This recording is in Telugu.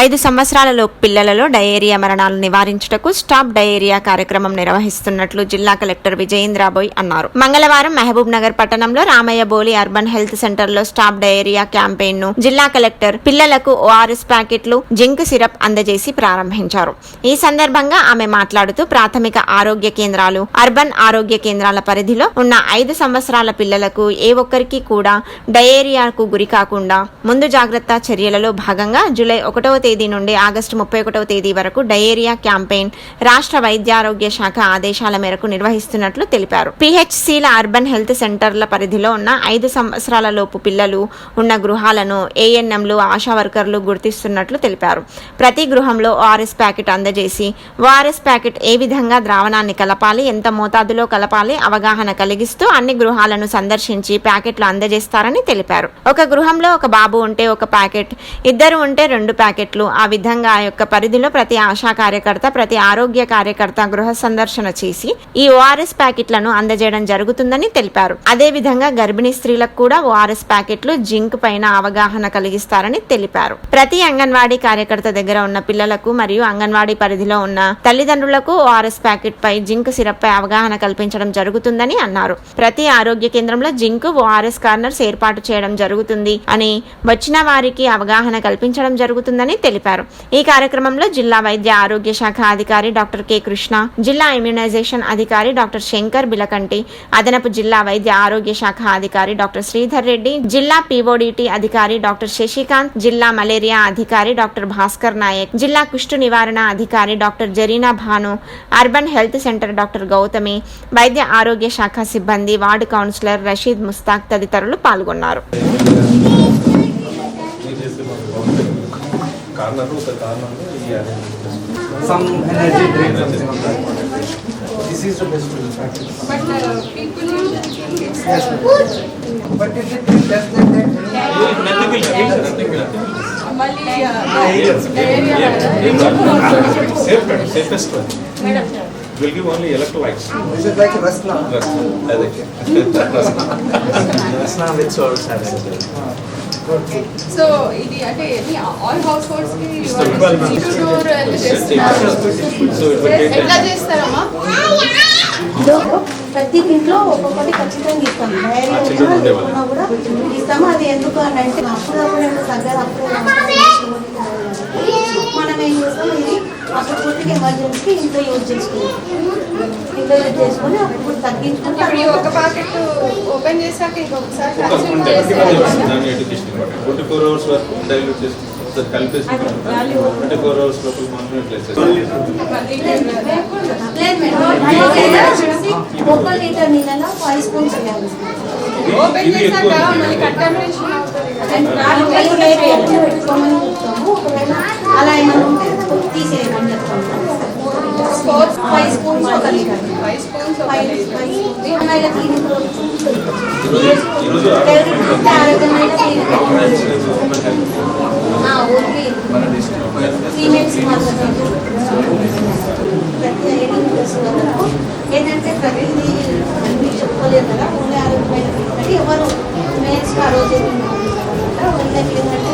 ఐదు సంవత్సరాలలో పిల్లలలో డయేరియా మరణాలు నివారించుటకు స్టాప్ డయేరియా కార్యక్రమం నిర్వహిస్తున్నట్లు జిల్లా కలెక్టర్ విజయేంద్రాబోయ్ అన్నారు. మంగళవారం మహబూబ్ నగర్ పట్టణంలో రామయ్య బోలి అర్బన్ హెల్త్ సెంటర్లో స్టాప్ డయేరియా క్యాంపెయిన్ను జిల్లా కలెక్టర్ పిల్లలకు ఓఆర్ఎస్ ప్యాకెట్లు జింక్ సిరప్ అందజేసి ప్రారంభించారు. ఈ సందర్భంగా ఆమె మాట్లాడుతూ ప్రాథమిక ఆరోగ్య కేంద్రాలు అర్బన్ ఆరోగ్య కేంద్రాల పరిధిలో ఉన్న ఐదు సంవత్సరాల పిల్లలకు ఏ ఒక్కరికి కూడా డయేరియాకు గురి కాకుండా ముందు జాగ్రత్త చర్యలలో భాగంగా జూలై ఒకటవ తేదీ నుండి ఆగస్టు ముప్పై ఒకటవ తేదీ వరకు డయేరియా క్యాంపెయిన్ రాష్ట్ర వైద్యారోగ్య శాఖ ఆదేశాల మేరకు నిర్వహిస్తున్నట్లు తెలిపారు. పిహెచ్సిల అర్బన్ హెల్త్ సెంటర్ల పరిధిలో ఉన్న ఐదు సంవత్సరాల లోపు పిల్లలు ఉన్న గృహాలను ఏఎన్ఎంలు ఆశా వర్కర్లు గుర్తిస్తున్నట్లు తెలిపారు. ప్రతి గృహంలో ఓఆర్ఎస్ ప్యాకెట్ అందజేసి ఓఆర్ఎస్ ప్యాకెట్ ఏ విధంగా ద్రావణాన్ని కలపాలి ఎంత మోతాదులో కలపాలి అవగాహన కలిగిస్తూ అన్ని గృహాలను సందర్శించి ప్యాకెట్లు అందజేస్తారని తెలిపారు. ఒక గృహంలో ఒక బాబు ఉంటే ఒక ప్యాకెట్ ఇద్దరు ఉంటే రెండు ప్యాకెట్లు ఆ విధంగా ఆ యొక్క పరిధిలో ప్రతి ఆశా కార్యకర్త ప్రతి ఆరోగ్య కార్యకర్త గృహ సందర్శన చేసి ఈ ఓఆర్ఎస్ ప్యాకెట్లను అందజేయడం జరుగుతుందని తెలిపారు. అదే విధంగా గర్భిణీ స్త్రీలకు కూడా ఓఆర్ఎస్ ప్యాకెట్లు జింక్ పైన అవగాహన కలిగిస్తారని తెలిపారు. ప్రతి అంగన్వాడీ కార్యకర్త దగ్గర ఉన్న పిల్లలకు మరియు అంగన్వాడీ పరిధిలో ఉన్న తల్లిదండ్రులకు ఓఆర్ఎస్ ప్యాకెట్ పై జింక్ సిరప్ పై అవగాహన కల్పించడం జరుగుతుందని అన్నారు. ప్రతి ఆరోగ్య కేంద్రంలో జింక్ ఓఆర్ఎస్ కార్నర్స్ ఏర్పాటు చేయడం జరుగుతుంది అని వచ్చిన వారికి అవగాహన కల్పించడం జరుగుతుందని తెలిపారు తెలిపారు. ఈ కార్యక్రమంలో జిల్లా వైద్య ఆరోగ్య శాఖ అధికారి డాక్టర్ కె కృష్ణ జిల్లా ఇమ్యునైజేషన్ అధికారి డాక్టర్ శంకర్ బిలకంటి అదనపు జిల్లా వైద్య ఆరోగ్య శాఖ అధికారి డాక్టర్ శ్రీధర్ రెడ్డి జిల్లా పీఓడిటి అధికారి డాక్టర్ శశికాంత్ జిల్లా మలేరియా అధికారి డాక్టర్ భాస్కర్ నాయక్ జిల్లా కుష్టు నివారణ అధికారి doctor Zareena Bhanu urban health centre doctor Gautami వైద్య ఆరోగ్య శాఖ సిబ్బంది వార్డు కౌన్సిలర్ రషీద్ ముస్తాక్ తదితరులు పాల్గొన్నారు. ಕಾರಣಗಳು ಕಾರಣ some energy drink this is the best but people yes but if it is less than that nothing will happen nothing will happen malaria safe safest madam Will give only electrolytes. this is like Rasna. Rest, అదే. Rest. Rasna with salt salad. So ఇది అంటే ఆల్ హౌస్ హోల్డ్స్కి ఎట్లా. చేస్తారమ్మా ప్రతి ఇంట్లో ఒక్కొక్కటి ఖచ్చితంగా ఇస్తాం డైరీ కూడా ఇస్తాము అది ఎందుకు అని అంటే అప్పుడప్పుడు ఏమో తగ్గదు అప్పుడు మనం ఏం చేస్తాం ఇది పూర్తిగా ఎమర్జెన్సీకి ఇంట్లో యూజ్ చేసుకుంటాం ఇంట్లో యూజ్ చేసుకొని అప్పుడు తగ్గించుకుంటే ఇప్పుడు ఈ ఒక ప్యాకెట్ ఓపెన్ చేశాక ఇంకొకసారి ఒక ఇంపార్టెంట్ ట్వంటీ ఫోర్ అవర్స్ వరకు డైల్యూట్ చేసుకుంటాం కలిపేసి ట్వంటీ ఫోర్ అవర్స్ లోపల ఒక ఓపెన్ చేశాక మళ్ళీ కంటామినేషన్ అవుతుంది ఏంటంటే ప్రతిదీ అన్ని చెప్పుకోలేదు కదా ఓన్లీ ఆరోగ్యమైన క్లినిక్ ఎవరు మేన్స్ ఆ రోజు వాళ్ళకి ఏంటంటే